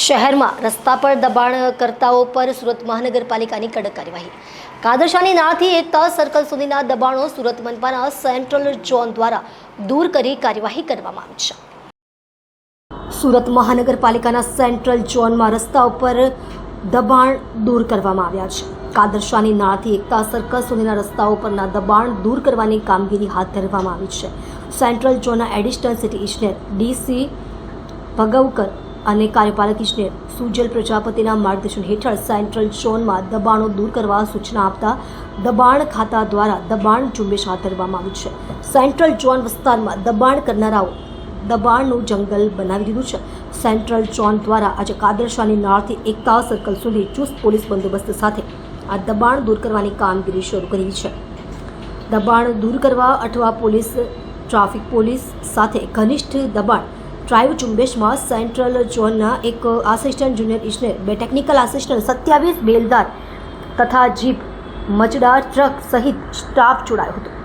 શહેરમાં રસ્તા પર દબાણ કરતાઓ પર સુરત મહાનગરપાલિકાની કડક કાર્યવાહી. કાદરશાની નાળથી એકતા સર્કલ સુધીના દબાણો સુરત મનપાના સેન્ટ્રલ ઝોન દ્વારા દૂર કરી કાર્યવાહી કરવામાં આવી છે. સુરત મહાનગરપાલિકાના સેન્ટ્રલ ઝોનમાં રસ્તા ઉપર દબાણ દૂર કરવામાં આવ્યા છે. કાદરશાની નાળથી એકતા સર્કલ સુધીના રસ્તાઓ પરના દબાણ દૂર કરવાની કામગીરી હાથ ધરવામાં આવી છે. સેન્ટ્રલ ઝોનના એડિશનલ સિટી ઇજનેર ડીસી ભગવકર અને કાર્યપાલક ઇજનેર સુજલ પ્રજાપતિના માર્ગદર્શન હેઠળ સેન્ટ્રલ ઝોનમાં દબાણો દૂર કરવા સૂચના આપતા દબાણ ખાતા દ્વારા દબાણ ઝુંબેશ હાથ ધરવામાં આવી છે. સેન્ટ્રલ ઝોન વિસ્તારમાં દબાણ કરનારાઓ દબાણનું જંગલ બનાવી દીધું છે. સેન્ટ્રલ ઝોન દ્વારા આજે કાદરશાની નાળથી એકતા સર્કલ સુધી ચુસ્ત પોલીસ બંદોબસ્ત સાથે આ દબાણ દૂર કરવાની કામગીરી શરૂ કરી છે. દબાણ દૂર કરવા અઠવા પોલીસ, ટ્રાફિક પોલીસ સાથે ઘનિષ્ઠ દબાણ ડ્રાઈવ ઝુંબેશમાં સેન્ટ્રલ ઝોનના એક આસિસ્ટન્ટ જુનિયર ઇજનેર બે ટેકનિકલ આસિસ્ટન્ટ સત્યાવીસ બેલદાર તથા જીપ મજડા ટ્રક સહિત સ્ટાફ જોડાયો હતો.